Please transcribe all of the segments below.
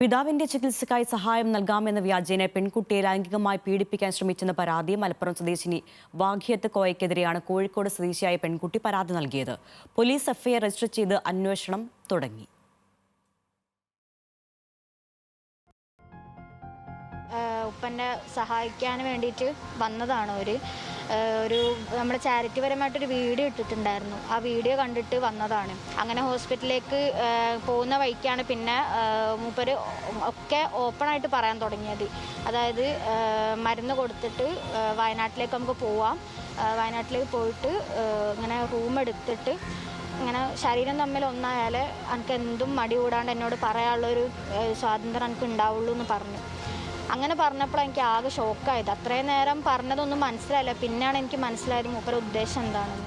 പിതാവിന്റെ ചികിത്സയ്ക്കായി സഹായം നൽകാമെന്ന വ്യാജേന പെൺകുട്ടിയെ ലൈംഗികമായി പീഡിപ്പിക്കാൻ ശ്രമിച്ചെന്ന പരാതി മലപ്പുറം സ്വദേശിനി വാഗ്യത്ത് കോയക്കെതിരെയാണ് കോഴിക്കോട് സ്വദേശിയായ പെൺകുട്ടി പരാതി നൽകിയത്. പോലീസ് എഫ്ഐആർ രജിസ്റ്റർ ചെയ്ത് അന്വേഷണം തുടങ്ങി. ഉപ്പനെ സഹായിക്കാൻ വേണ്ടിയിട്ട് വന്നതാണ് ഒരു ഒരു നമ്മുടെ ചാരിറ്റി പരമായിട്ടൊരു വീഡിയോ ഇട്ടിട്ടുണ്ടായിരുന്നു. ആ വീഡിയോ കണ്ടിട്ട് വന്നതാണ്. അങ്ങനെ ഹോസ്പിറ്റലിലേക്ക് പോകുന്ന വഴിക്കാണ് പിന്നെ മൂപ്പര് ഒക്കെ ഓപ്പണായിട്ട് പറയാൻ തുടങ്ങിയത്. അതായത് മരുന്ന് കൊടുത്തിട്ട് വയനാട്ടിലേക്ക് നമുക്ക് പോവാം. വയനാട്ടിലേക്ക് പോയിട്ട് ഇങ്ങനെ റൂം എടുത്തിട്ട് ഇങ്ങനെ ശരീരം തമ്മിൽ ഒന്നായാലേ എനിക്ക് എന്തും മടി കൂടാണ്ട് എന്നോട് പറയാനുള്ളൊരു സ്വാതന്ത്ര്യം എനിക്ക് ഉണ്ടാവുള്ളൂ എന്ന് പറഞ്ഞു. അങ്ങനെ പറഞ്ഞപ്പോൾ എനിക്ക് ആകെ ഷോക്കായത് അത്രയും നേരം പറഞ്ഞതൊന്നും മനസ്സിലായില്ല. പിന്നെയാണ് എനിക്ക് മനസ്സിലായത് മൂപ്പര ഉദ്ദേശം എന്താണെന്ന്.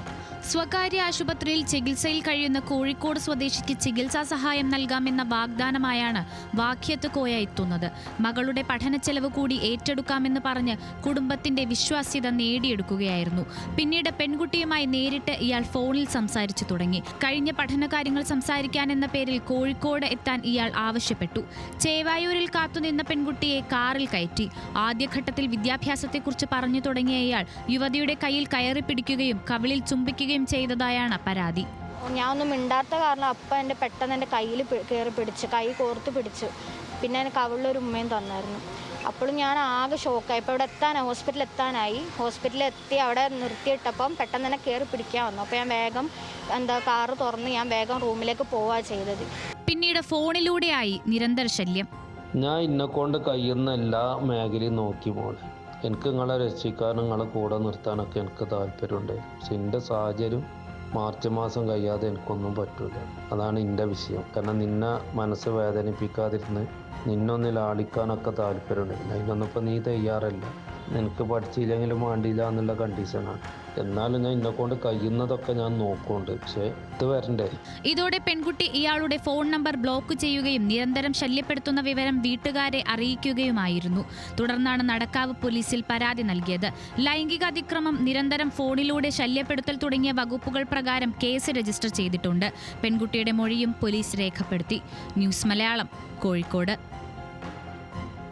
സ്വകാര്യ ആശുപത്രിയിൽ ചികിത്സയിൽ കഴിയുന്ന കോഴിക്കോട് സ്വദേശിക്ക് ചികിത്സാ സഹായം നൽകാമെന്ന വാഗ്ദാനമായാണ് വാക്യത്ത് കോയ എത്തുന്നത്. മകളുടെ പഠന ചെലവ് കൂടി ഏറ്റെടുക്കാമെന്ന് പറഞ്ഞ് കുടുംബത്തിന്റെ വിശ്വാസ്യത നേടിയെടുക്കുകയായിരുന്നു. പിന്നീട് പെൺകുട്ടിയുമായി നേരിട്ട് ഇയാൾ ഫോണിൽ സംസാരിച്ചു തുടങ്ങി. കഴിഞ്ഞ പഠനകാര്യങ്ങൾ സംസാരിക്കാനെന്ന പേരിൽ കോഴിക്കോട് എത്താൻ ഇയാൾ ആവശ്യപ്പെട്ടു. ചേവായൂരിൽ കാത്തുനിന്ന പെൺകുട്ടിയെ കാറിൽ കയറ്റി. ആദ്യഘട്ടത്തിൽ വിദ്യാഭ്യാസത്തെക്കുറിച്ച് പറഞ്ഞു തുടങ്ങിയ ഇയാൾ യുവതിയുടെ കയ്യിൽ കയറി പിടിക്കുകയും കവിളിൽ ചുംബിക്കുകയും ചെയ്തതായാണ് പരാതി. ഞാൻ ഒന്നും മിണ്ടാത്ത കാരണം അപ്പ എന്റെ പെട്ടെന്ന് എന്റെ കയ്യിൽ കയറി പിടിച്ച് കൈ കോർത്ത് പിടിച്ചു. പിന്നെ എനിക്ക് കവിളിലൊരു ഉമ്മയും തന്നായിരുന്നു. അപ്പോഴും ഞാൻ ആകെ ഷോക്കായി. ഇപ്പോൾ ഇവിടെ എത്താൻ ഹോസ്പിറ്റലിൽ എത്താനായി. ഹോസ്പിറ്റലിൽ എത്തി അവിടെ നിർത്തിയിട്ടപ്പം പെട്ടെന്ന് തന്നെ കയറി പിടിക്കാൻ വന്നു. അപ്പോൾ ഞാൻ വേഗം എന്താ കാറ് തുറന്ന് ഞാൻ വേഗം റൂമിലേക്ക് പോവുക ചെയ്തത്. പിന്നീട് ഫോണിലൂടെയായി നിരന്തര ശല്യം. ഞാൻ ഇന്നെ കൊണ്ട് കഴിയുന്ന എല്ലാ മേഖലയും നോക്കി മോളെ. എനിക്ക് നിങ്ങളെ രക്ഷിക്കാനും നിങ്ങളെ കൂടെ നിർത്താനൊക്കെ എനിക്ക് താല്പര്യമുണ്ട്. പക്ഷെ എന്റെ സാഹചര്യം മാർച്ച് മാസം കഴിയാതെ എനിക്കൊന്നും പറ്റൂല. അതാണ് എന്റെ വിഷയം. കാരണം നിന്നെ മനസ്സ് വേദനിപ്പിക്കാതിരുന്ന് നിന്നൊന്ന് ലാളിക്കാനൊക്കെ താല്പര്യമുണ്ട്. അതിനൊന്നും ഇപ്പം നീ തയ്യാറല്ല. നിനക്ക് പഠിച്ചില്ലെങ്കിലും വേണ്ടിയില്ല എന്നുള്ള കണ്ടീഷനാണ് എന്നാലും ഞാൻ എന്നെ കൊണ്ട് കഴിയുന്നതൊക്കെ ഞാൻ നോക്കുന്നുണ്ട്. പക്ഷേ ഇത് വരണ്ടേ? ഇതോടെ പെൺകുട്ടി ഇയാളുടെ ഫോൺ നമ്പർ ബ്ലോക്ക് ചെയ്യുകയും നിരന്തരം ശല്യപ്പെടുത്തുന്ന വിവരം വീട്ടുകാരെ അറിയിക്കുകയുമായിരുന്നു. തുടർന്നാണ് നടക്കാവ് പോലീസിൽ പരാതി നൽകിയത്. ലൈംഗിക അതിക്രമം നിരന്തരം ഫോണിലൂടെ ശല്യപ്പെടുത്തൽ തുടങ്ങിയ വകുപ്പുകൾ പ്രകാരം കേസ് രജിസ്റ്റർ ചെയ്തിട്ടുണ്ട്. പെൺകുട്ടിയുടെ മൊഴിയും പോലീസ് രേഖപ്പെടുത്തി. ന്യൂസ് മലയാളം കോഴിക്കോട്.